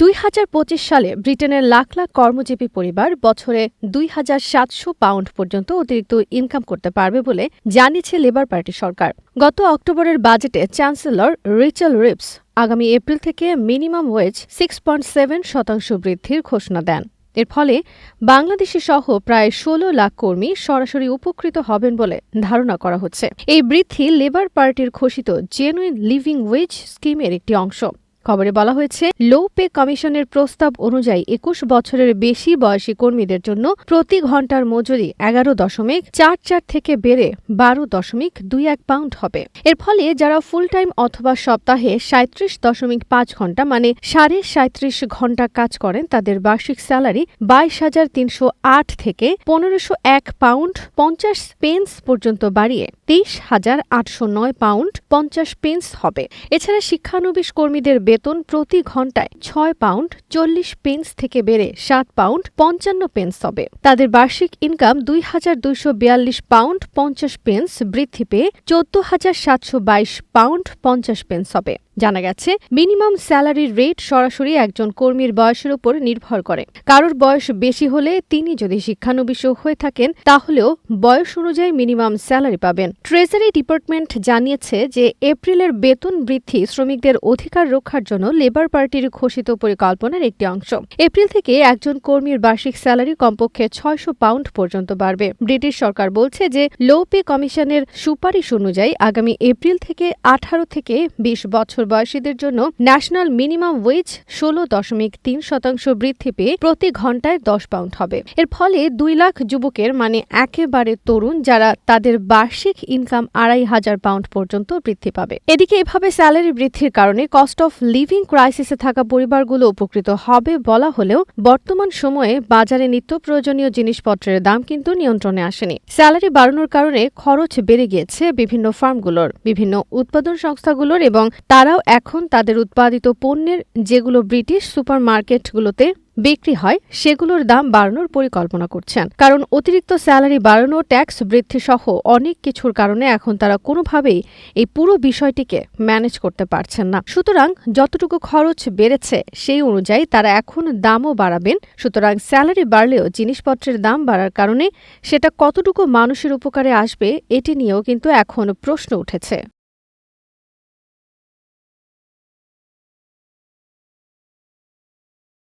দুই হাজার পঁচিশ সালে ব্রিটেনের লাখ লাখ কর্মজীবী পরিবার বছরে দুই হাজার সাতশো পাউন্ড পর্যন্ত অতিরিক্ত ইনকাম করতে পারবে বলে জানিয়েছে লেবার পার্টি সরকার। গত অক্টোবরের বাজেটে চ্যান্সেলর রিচেল রিপস আগামী এপ্রিল থেকে minimum wage six point seven শতাংশ বৃদ্ধির ঘোষণা দেন। এর ফলে বাংলাদেশি সহ প্রায় ষোলো লাখ কর্মী সরাসরি উপকৃত হবেন বলে ধারণা করা হচ্ছে। এই বৃদ্ধি লেবার পার্টির ঘোষিত জেনুইন লিভিং ওয়েজ স্কিমের একটি অংশ। খবরে বলা হয়েছে লো পে কমিশনের প্রস্তাব অনুযায়ী একুশ বছরের বেশি বয়সী কর্মীদের জন্য প্রতি ঘণ্টার মজুরি এগারো দশমিক চার চার থেকে বেড়ে বারো দশমিক দুই এক পাউন্ড হবে। এর ফলে যারা ফুল টাইম অথবা সপ্তাহে সাঁত্রিশ দশমিক পাঁচ ঘণ্টা মানে সাড়ে সাঁত্রিশ ঘণ্টা কাজ করেন, তাদের বার্ষিক স্যালারি বাইশ হাজার তিনশো আট থেকে পনেরোশো এক পাউন্ড পঞ্চাশ পেন্স পর্যন্ত বাড়িয়ে তেইশ হাজার আটশো নয় পাউন্ড পঞ্চাশ পেন্স হবে। এছাড়া শিক্ষানবিশ কর্মীদের বেতন প্রতি ঘন্টায় ছয় পাউন্ড চল্লিশ পেন্স থেকে বেড়ে সাত পাউন্ড পঞ্চান্ন পেন্স হবে। তাদের বার্ষিক ইনকাম দুই হাজার দুইশো বিয়াল্লিশ পাউন্ড পঞ্চাশ পেন্স বৃদ্ধি পেয়ে চোদ্দ হাজার সাতশো বাইশ পাউন্ড পঞ্চাশ পেন্স হবে। জানা গেছে, মিনিমাম স্যালারির রেট সরাসরি একজন কর্মীর বয়সের উপর নির্ভর করে। কারোর বয়স বেশি হলে তিনি যদি শিক্ষানবিশ হয়ে থাকেন, তাহলেও বয়স অনুযায়ী মিনিমাম স্যালারি পাবেন। ট্রেজারি ডিপার্টমেন্ট জানিয়েছে যে, এপ্রিলের বেতন বৃদ্ধি শ্রমিকদের অধিকার রক্ষার জন্য লেবার পার্টির ঘোষিত পরিকল্পনার একটি অংশ। এপ্রিল থেকে একজন কর্মীর বার্ষিক স্যালারি কমপক্ষে ছয়শো পাউন্ড পর্যন্ত বাড়বে। ব্রিটিশ সরকার বলছে যে লো পে কমিশনের সুপারিশ অনুযায়ী আগামী এপ্রিল থেকে আঠারো থেকে বিশ বছর বয়সীদের জন্য ন্যাশনাল মিনিমাম ওয়েজ ষোলো দশমিক তিন শতাংশ বৃদ্ধি পেয়ে প্রতি ঘন্টায় দশ পাউন্ড হবে। এর ফলে দুই লাখ যুবকের মানে একেবারে তরুণ যারা তাদের বার্ষিক ইনকাম আড়াই হাজার পাউন্ড পর্যন্ত বৃদ্ধি পাবে। এদিকে এভাবে স্যালারি বৃদ্ধির কারণে কস্ট অফ লিভিং ক্রাইসিসে থাকা পরিবারগুলো উপকৃত হবে বলা হলেও বর্তমান সময়ে বাজারে নিত্য প্রয়োজনীয় জিনিসপত্রের দাম কিন্তু নিয়ন্ত্রণে আসেনি। স্যালারি বাড়ানোর কারণে খরচ বেড়ে গিয়েছে বিভিন্ন ফার্মগুলোর, বিভিন্ন উৎপাদন সংস্থাগুলোর এবং তারাও এখন তাদের উৎপাদিত পণ্যের যেগুলো ব্রিটিশ সুপারমার্কেটগুলোতে বিক্রি হয়, সেগুলোর দাম বাড়ানোর পরিকল্পনা করছেন। কারণ অতিরিক্ত স্যালারি বাড়ানো, ট্যাক্স বৃদ্ধি সহ অনেক কিছুর কারণে এখন তারা কোনোভাবেই এই পুরো বিষয়টিকে ম্যানেজ করতে পারছেন না। সুতরাং যতটুকু খরচ বেড়েছে, সেই অনুযায়ী তারা এখন দামও বাড়াবেন। সুতরাং স্যালারি বাড়লেও জিনিসপত্রের দাম বাড়ার কারণে সেটা কতটুকু মানুষের উপকারে আসবে, এটি নিয়েও কিন্তু এখন প্রশ্ন উঠেছে।